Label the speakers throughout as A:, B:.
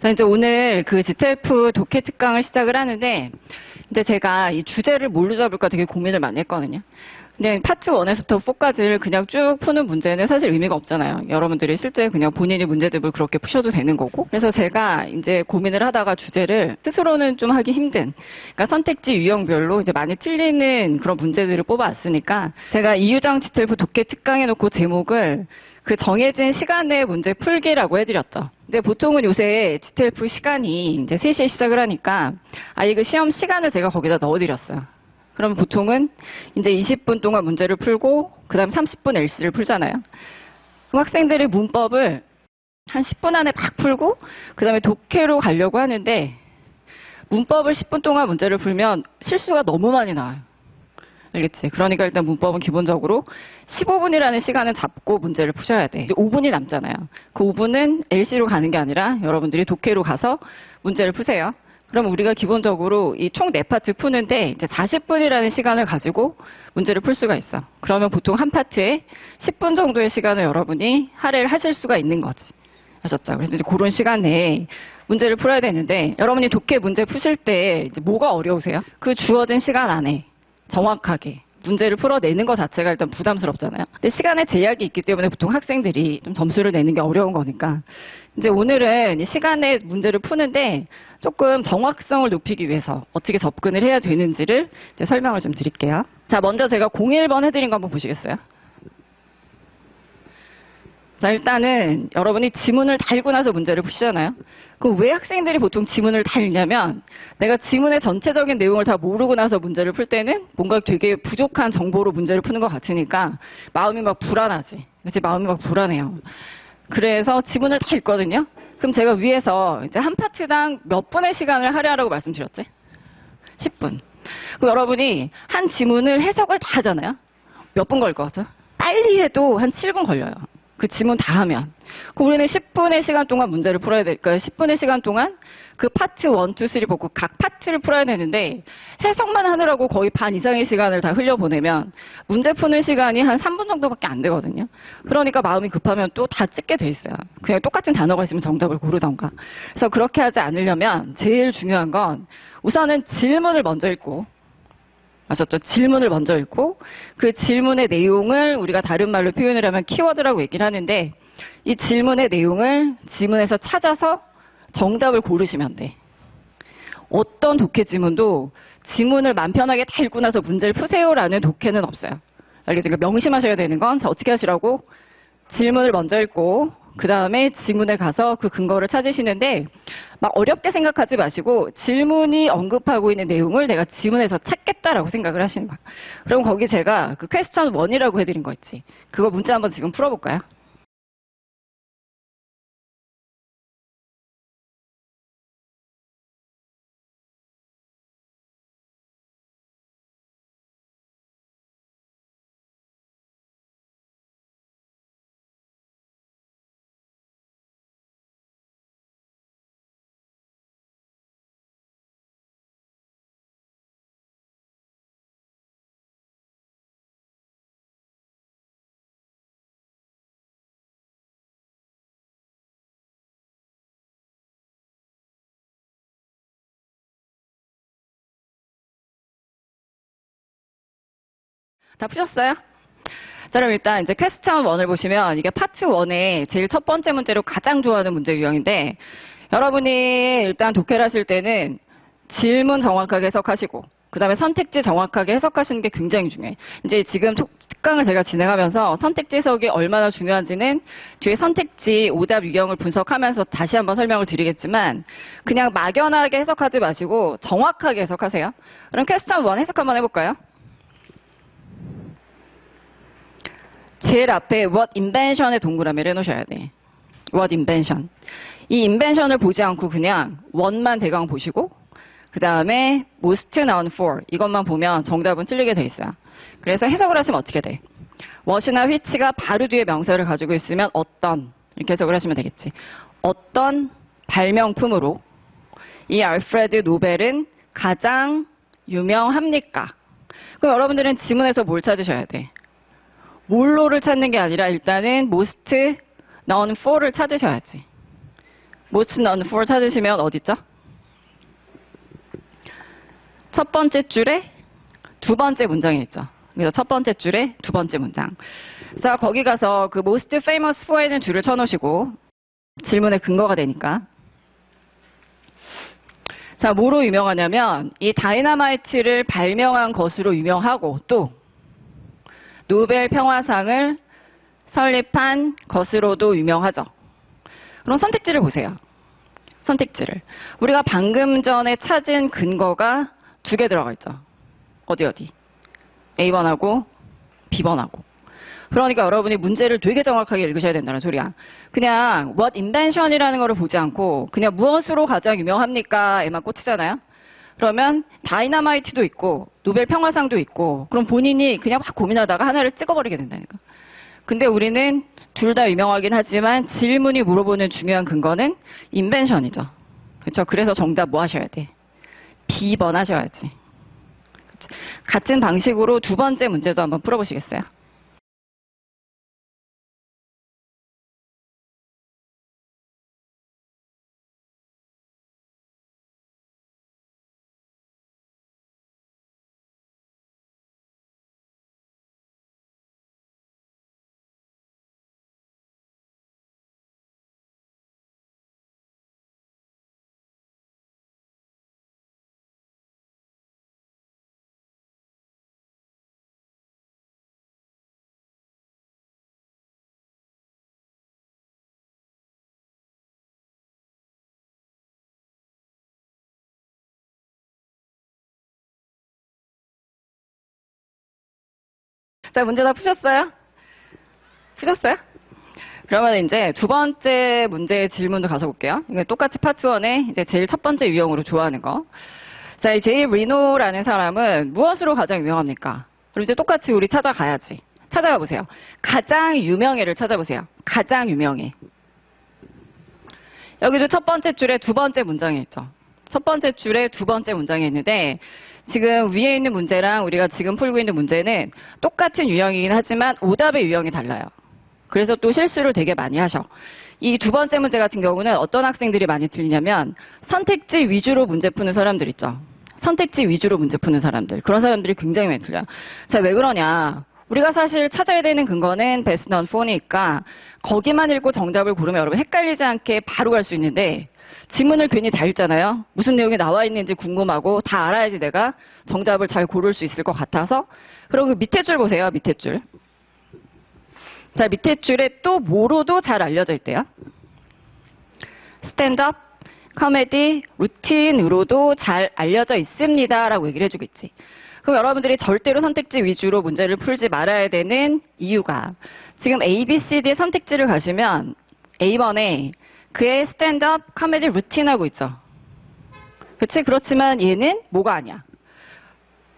A: 자, 이제 오늘 그 GTF 독해 특강을 시작을 하는데, 근데 제가 이 주제를 뭘로 잡을까 되게 고민을 많이 했거든요. 근데 파트 1에서부터 4까지를 그냥 쭉 푸는 문제는 사실 의미가 없잖아요. 여러분들이 실제 그냥 본인이 문제집을 그렇게 푸셔도 되는 거고. 그래서 제가 이제 고민을 하다가 주제를 스스로는 좀 하기 힘든, 그러니까 선택지 유형별로 이제 많이 틀리는 그런 문제들을 뽑아왔으니까 제가 이유정 GTF 독해 특강 해놓고 제목을 그 정해진 시간내 문제 풀기라고 해드렸죠. 근데 보통은 요새 GTF 시간이 이제 3시에 시작을 하니까 아예 그 시험 시간을 제가 거기다 넣어드렸어요. 그러면 보통은 이제 20분 동안 문제를 풀고 그 다음 30분 LC를 풀잖아요. 그럼 학생들이 문법을 한 10분 안에 막 풀고 그 다음에 독해로 가려고 하는데 문법을 10분 동안 문제를 풀면 실수가 너무 많이 나와요. 알겠지? 그러니까 일단 문법은 기본적으로 15분이라는 시간을 잡고 문제를 푸셔야 돼. 이제 5분이 남잖아요. 그 5분은 LC로 가는 게 아니라 여러분들이 독해로 가서 문제를 푸세요. 그럼 우리가 기본적으로 이총 4파트 푸는데 이제 40분이라는 시간을 가지고 문제를 풀 수가 있어. 그러면 보통 한 파트에 10분 정도의 시간을 여러분이 할애를 하실 수가 있는 거지. 아셨죠? 그래서 이제 그런 시간 내에 문제를 풀어야 되는데 여러분이 독해 문제 푸실 때 이제 뭐가 어려우세요? 그 주어진 시간 안에 정확하게 문제를 풀어내는 것 자체가 일단 부담스럽잖아요. 근데 시간에 제약이 있기 때문에 보통 학생들이 좀 점수를 내는 게 어려운 거니까. 이제 오늘은 이 시간에 문제를 푸는데 조금 정확성을 높이기 위해서 어떻게 접근을 해야 되는지를 이제 설명을 좀 드릴게요. 자, 먼저 제가 01번 해드린 거 한번 보시겠어요? 자, 일단은 여러분이 지문을 달고 나서 문제를 푸시잖아요. 그럼 왜 학생들이 보통 지문을 달냐면 내가 지문의 전체적인 내용을 다 모르고 나서 문제를 풀 때는 뭔가 되게 부족한 정보로 문제를 푸는 것 같으니까 마음이 막 불안하지. 그치? 마음이 막 불안해요. 그래서 지문을 다 읽거든요. 그럼 제가 위에서 이제 한 파트당 몇 분의 시간을 할애하라고 말씀드렸지? 10분. 그럼 여러분이 한 지문을 해석을 다 하잖아요. 몇 분걸것 같아요? 빨리 해도 한 7분 걸려요. 그 지문 다 하면. 그럼 우리는 10분의 시간 동안 문제를 풀어야 될까요? 10분의 시간 동안 그 파트 1, 2, 3 보고 각 파트를 풀어야 되는데 해석만 하느라고 거의 반 이상의 시간을 다 흘려보내면 문제 푸는 시간이 한 3분 정도밖에 안 되거든요. 그러니까 마음이 급하면 또 다 찍게 돼 있어요. 그냥 똑같은 단어가 있으면 정답을 고르던가. 그래서 그렇게 하지 않으려면 제일 중요한 건 우선은 질문을 먼저 읽고 아셨죠? 질문을 먼저 읽고 그 질문의 내용을 우리가 다른 말로 표현을 하면 키워드라고 얘기를 하는데 이 질문의 내용을 지문에서 찾아서 정답을 고르시면 돼. 어떤 독해 지문도 지문을 맘 편하게 다 읽고 나서 문제를 푸세요라는 독해는 없어요. 알겠죠? 그러니까 명심하셔야 되는 건 자, 어떻게 하시라고? 질문을 먼저 읽고 그 다음에 지문에 가서 그 근거를 찾으시는데 막 어렵게 생각하지 마시고 질문이 언급하고 있는 내용을 내가 지문에서 찾겠다라고 생각을 하시는 거야. 그럼 거기 제가 그 퀘스천 1이라고 해드린 거 있지. 그거 문제 한번 지금 풀어볼까요? 다 푸셨어요? 자, 그럼 일단 이제 퀘스천 1을 보시면 이게 파트 1의 제일 첫 번째 문제로 가장 좋아하는 문제 유형인데 여러분이 일단 독해를 하실 때는 질문 정확하게 해석하시고 그 다음에 선택지 정확하게 해석하시는 게 굉장히 중요해요. 이제 지금 톡- 특강을 제가 진행하면서 선택지 해석이 얼마나 중요한지는 뒤에 선택지 오답 유형을 분석하면서 다시 한번 설명을 드리겠지만 그냥 막연하게 해석하지 마시고 정확하게 해석하세요. 그럼 퀘스천 1 해석 한번 해볼까요? 제일 앞에 what invention의 동그라미를 해놓으셔야 돼. what invention. 이 invention을 보지 않고 그냥 what만 대강 보시고 그 다음에 most noun for 이것만 보면 정답은 틀리게 돼 있어요. 그래서 해석을 하시면 어떻게 돼? what이나 which가 바로 뒤에 명사를 가지고 있으면 어떤 이렇게 해석을 하시면 되겠지. 어떤 발명품으로 이 알프레드 노벨은 가장 유명합니까? 그럼 여러분들은 지문에서 뭘 찾으셔야 돼? 뭘로를 찾는 게 아니라 일단은 most known for를 찾으셔야지. most known for 찾으시면 어딨죠? 첫 번째 줄에 두 번째 문장에 있죠. 그래서 첫 번째 줄에 두 번째 문장. 자, 거기 가서 그 most famous for에는 줄을 쳐놓으시고 질문의 근거가 되니까. 자, 뭐로 유명하냐면 이 다이너마이트를 발명한 것으로 유명하고 또 노벨 평화상을 설립한 것으로도 유명하죠. 그럼 선택지를 보세요. 선택지를. 우리가 방금 전에 찾은 근거가 두 개 들어가 있죠. 어디 어디? A번하고 B번하고. 그러니까 여러분이 문제를 되게 정확하게 읽으셔야 된다는 소리야. 그냥 what invention이라는 거를 보지 않고 그냥 무엇으로 가장 유명합니까? 에만 꽂히잖아요. 그러면 다이너마이트도 있고 노벨 평화상도 있고 그럼 본인이 그냥 막 고민하다가 하나를 찍어버리게 된다니까. 근데 우리는 둘 다 유명하긴 하지만 질문이 물어보는 중요한 근거는 인벤션이죠. 그렇죠? 그래서 정답 뭐 하셔야 돼? B번 하셔야지. 그쵸? 같은 방식으로 두 번째 문제도 한번 풀어보시겠어요? 자, 문제 다 푸셨어요? 푸셨어요? 그러면 이제 두 번째 문제 질문도 가서 볼게요. 이게 똑같이 파트 1에 이제 제일 첫 번째 유형으로 좋아하는 거. 자, 이 제이 리노라는 사람은 무엇으로 가장 유명합니까? 그럼 이제 똑같이 우리 찾아가야지. 찾아가 보세요. 가장 유명해를 찾아보세요. 가장 유명해. 여기도 첫 번째 줄에 두 번째 문장에 있죠. 첫 번째 줄에 두 번째 문장에 있는데 지금 위에 있는 문제랑 우리가 지금 풀고 있는 문제는 똑같은 유형이긴 하지만 오답의 유형이 달라요. 그래서 또 실수를 되게 많이 하셔. 이 두 번째 문제 같은 경우는 어떤 학생들이 많이 틀리냐면 선택지 위주로 문제 푸는 사람들 있죠. 선택지 위주로 문제 푸는 사람들. 그런 사람들이 굉장히 많이 틀려요. 자, 왜 그러냐. 우리가 사실 찾아야 되는 근거는 베스트 넌 폰이니까 거기만 읽고 정답을 고르면 여러분 헷갈리지 않게 바로 갈 수 있는데 지문을 괜히 다 읽잖아요. 무슨 내용이 나와 있는지 궁금하고 다 알아야지 내가 정답을 잘 고를 수 있을 것 같아서 그리고 그 밑에 줄 보세요. 밑에 줄. 자, 밑에 줄에 또 뭐로도 잘 알려져 있대요. 스탠드업, 코미디, 루틴으로도 잘 알려져 있습니다. 라고 얘기를 해주고 있지. 그럼 여러분들이 절대로 선택지 위주로 문제를 풀지 말아야 되는 이유가 지금 A, B, C, D 선택지를 가시면 A번에 그의 스탠드업 코미디 루틴하고 있죠. 그치? 그렇지만 얘는 뭐가 아니야.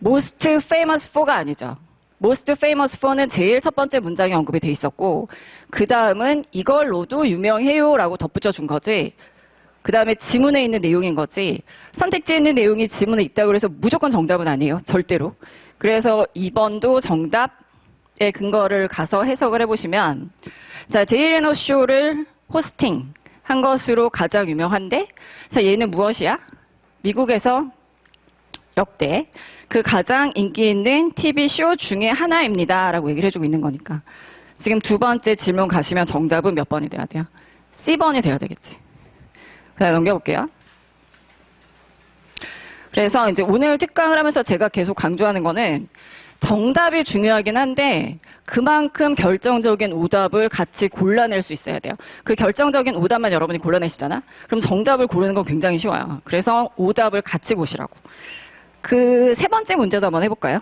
A: most famous for가 아니죠. most famous for는 제일 첫 번째 문장에 언급이 돼 있었고 그 다음은 이걸로도 유명해요라고 덧붙여 준 거지. 그 다음에 지문에 있는 내용인 거지. 선택지에 있는 내용이 지문에 있다고 해서 무조건 정답은 아니에요. 절대로. 그래서 2번도 정답의 근거를 가서 해석을 해보시면 자 제이레노 쇼를 호스팅 한 것으로 가장 유명한데 자 얘는 무엇이야? 미국에서 역대 그 가장 인기 있는 TV 쇼 중에 하나입니다. 라고 얘기를 해주고 있는 거니까. 지금 두 번째 질문 가시면 정답은 몇 번이 돼야 돼요? C번이 돼야 되겠지. 자, 넘겨볼게요. 그래서 이제 오늘 특강을 하면서 제가 계속 강조하는 거는 정답이 중요하긴 한데 그만큼 결정적인 오답을 같이 골라낼 수 있어야 돼요. 그 결정적인 오답만 여러분이 골라내시잖아. 그럼 정답을 고르는 건 굉장히 쉬워요. 그래서 오답을 같이 보시라고. 그 세 번째 문제도 한번 해볼까요?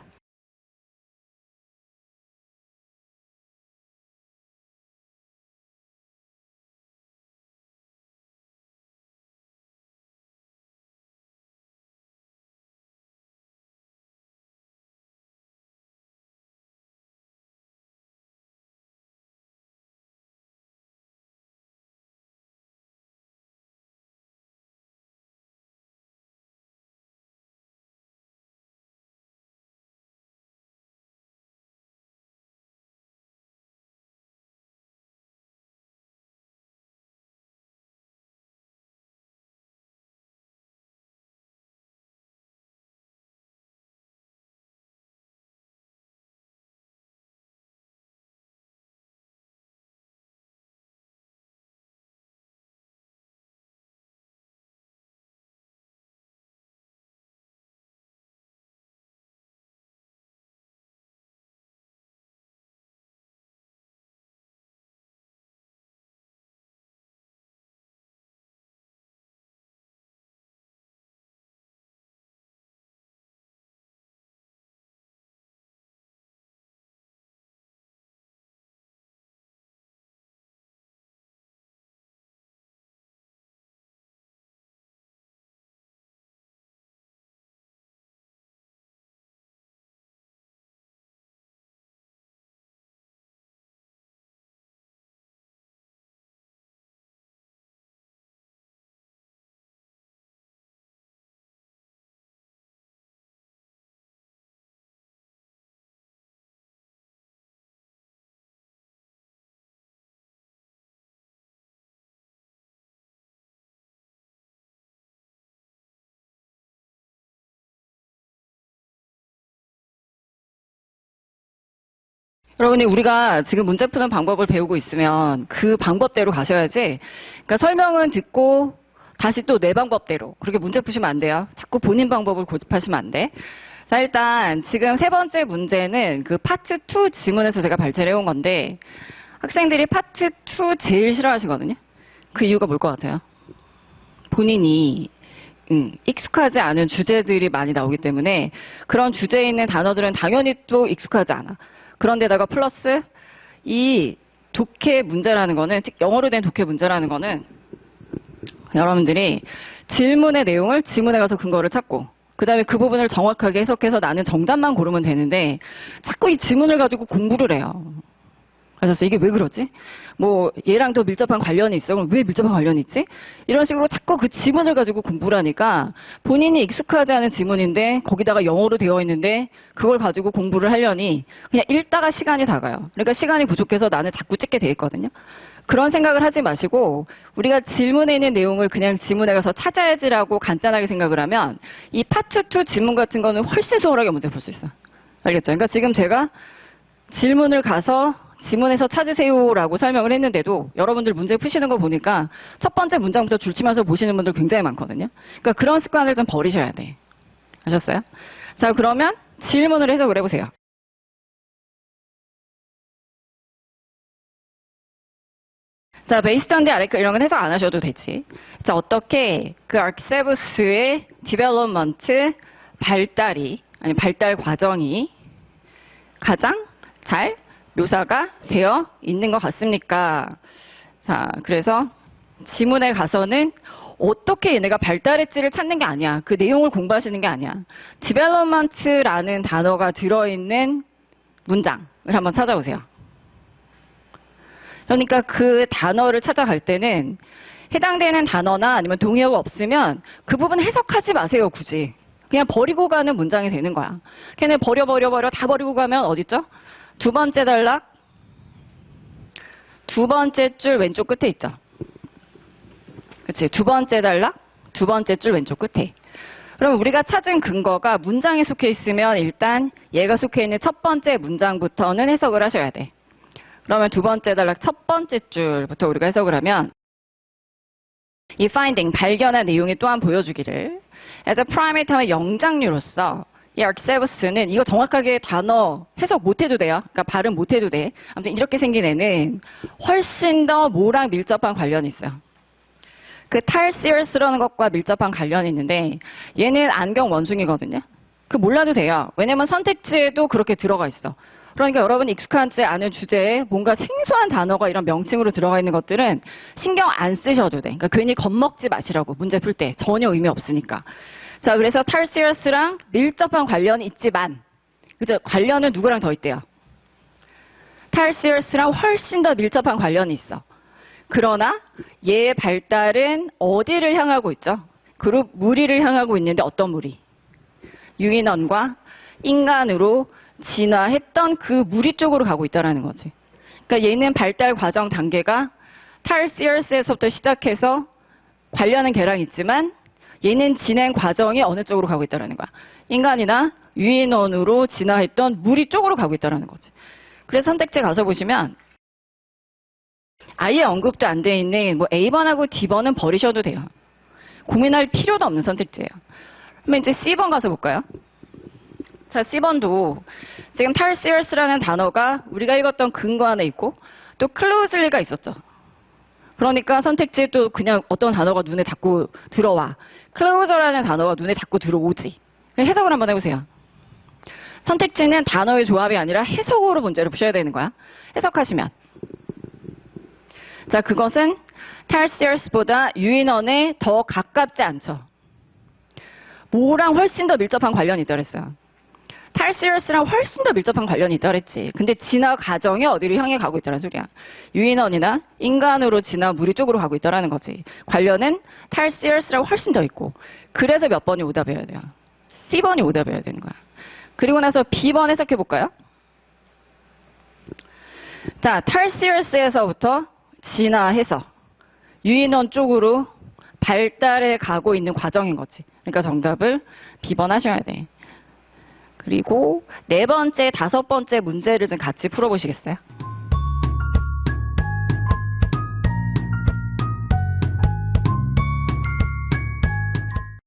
A: 여러분이 우리가 지금 문제 푸는 방법을 배우고 있으면 그 방법대로 가셔야지. 그러니까 설명은 듣고 다시 또 내 방법대로 그렇게 문제 푸시면 안 돼요. 자꾸 본인 방법을 고집하시면 안 돼. 자, 일단 지금 세 번째 문제는 그 파트 2 지문에서 제가 발제를 해온 건데 학생들이 파트 2 제일 싫어하시거든요. 그 이유가 뭘 것 같아요? 본인이 음, 익숙하지 않은 주제들이 많이 나오기 때문에 그런 주제에 있는 단어들은 당연히 또 익숙하지 않아. 그런데다가 플러스 이 독해 문제라는 거는 특 영어로 된 독해 문제라는 거는 여러분들이 질문의 내용을 지문에 가서 근거를 찾고 그 다음에 그 부분을 정확하게 해석해서 나는 정답만 고르면 되는데 자꾸 이 지문을 가지고 공부를 해요. 그래서 이게 왜 그러지? 뭐 얘랑 더 밀접한 관련이 있어. 그럼 왜 밀접한 관련이 있지? 이런 식으로 자꾸 그 지문을 가지고 공부를 하니까 본인이 익숙하지 않은 지문인데 거기다가 영어로 되어 있는데 그걸 가지고 공부를 하려니 그냥 읽다가 시간이 다 가요. 그러니까 시간이 부족해서 나는 자꾸 찍게 돼 있거든요. 그런 생각을 하지 마시고 우리가 질문에 있는 내용을 그냥 지문에 가서 찾아야지라고 간단하게 생각을 하면 이 파트 2 질문 같은 거는 훨씬 수월하게 문제 풀 수 있어요. 알겠죠? 그러니까 지금 제가 질문을 가서 지문에서 찾으세요라고 설명을 했는데도 여러분들 문제 푸시는 거 보니까 첫 번째 문장부터 줄치면서 보시는 분들 굉장히 많거든요. 그러니까 그런 습관을 좀 버리셔야 돼. 아셨어요? 자, 그러면 질문을 해석을 해보세요. 자, 베이스드 온데 아래 이런 건 해석 안 하셔도 되지. 자, 어떻게 그 아크세부스의 디벨롭먼트 발달이, 아니 발달 과정이 가장 잘 묘사가 되어 있는 것 같습니까? 자, 그래서 지문에 가서는 어떻게 얘네가 발달했지를 찾는 게 아니야. 그 내용을 공부하시는 게 아니야. development라는 단어가 들어있는 문장을 한번 찾아보세요. 그러니까 그 단어를 찾아갈 때는 해당되는 단어나 아니면 동의어가 없으면 그 부분 해석하지 마세요, 굳이. 그냥 버리고 가는 문장이 되는 거야. 걔네 버려, 버려, 버려 다 버리고 가면 어딨죠? 두 번째 단락, 두 번째 줄 왼쪽 끝에 있죠. 그치? 두 번째 단락, 두 번째 줄 왼쪽 끝에. 그럼 우리가 찾은 근거가 문장에 속해 있으면 일단 얘가 속해 있는 첫 번째 문장부터는 해석을 하셔야 돼. 그러면 두 번째 단락 첫 번째 줄부터 우리가 해석을 하면 이 finding, 발견한 내용이 또한 보여주기를 as a primate 하면 영장류로서 이 arxebus는 이거 정확하게 단어 해석 못 해도 돼요. 그러니까 발음 못 해도 돼. 아무튼 이렇게 생긴 애는 훨씬 더 뭐랑 밀접한 관련이 있어요. 그 탈시어스라는 것과 밀접한 관련이 있는데 얘는 안경 원숭이거든요. 그 몰라도 돼요. 왜냐면 선택지에도 그렇게 들어가 있어. 그러니까 여러분이 익숙하지 않은 주제에 뭔가 생소한 단어가 이런 명칭으로 들어가 있는 것들은 신경 안 쓰셔도 돼. 그러니까 괜히 겁먹지 마시라고 문제 풀 때 전혀 의미 없으니까. 자, 그래서 탈시어스랑 밀접한 관련이 있지만 그죠? 관련은 누구랑 더 있대요? 탈시어스랑 훨씬 더 밀접한 관련이 있어. 그러나 얘의 발달은 어디를 향하고 있죠? 그룹 무리를 향하고 있는데 어떤 무리? 유인원과 인간으로 진화했던 그 무리 쪽으로 가고 있다는 거지. 그러니까 얘는 발달 과정 단계가 탈시어스에서부터 시작해서 관련은 걔랑 있지만 얘는 진행 과정이 어느 쪽으로 가고 있다는 거야. 인간이나 유인원으로 진화했던 무리 쪽으로 가고 있다는 거지. 그래서 선택지 가서 보시면 아예 언급도 안 돼 있는 뭐 A번하고 D번은 버리셔도 돼요. 고민할 필요도 없는 선택지예요. 그러면 이제 C번 가서 볼까요? 자, C번도 지금 탈시어스라는 단어가 우리가 읽었던 근거 안에 있고 또 클로즈리가 있었죠. 그러니까 선택지에 또 그냥 어떤 단어가 눈에 자꾸 들어와. 클로저라는 단어가 눈에 자꾸 들어오지. 해석을 한번 해보세요. 선택지는 단어의 조합이 아니라 해석으로 문제를 푸셔야 되는 거야. 해석하시면. 자, 그것은 탈시어스보다 유인원에 더 가깝지 않죠. 뭐랑 훨씬 더 밀접한 관련이 있다 그랬어요. 탈시어스랑 훨씬 더 밀접한 관련이 있다 그랬지. 근데 진화 과정이 어디로 향해 가고 있다는 소리야. 유인원이나 인간으로 진화 무리 쪽으로 가고 있다는 거지. 관련은 탈시어스랑 훨씬 더 있고. 그래서 몇 번이 오답해야 돼요. C번이 오답해야 되는 거야. 그리고 나서 B번 해석해 볼까요? 자, 탈시어스에서부터 진화해서 유인원 쪽으로 발달해 가고 있는 과정인 거지. 그러니까 정답을 B번 하셔야 돼. 그리고 네 번째, 다섯 번째 문제를 좀 같이 풀어보시겠어요?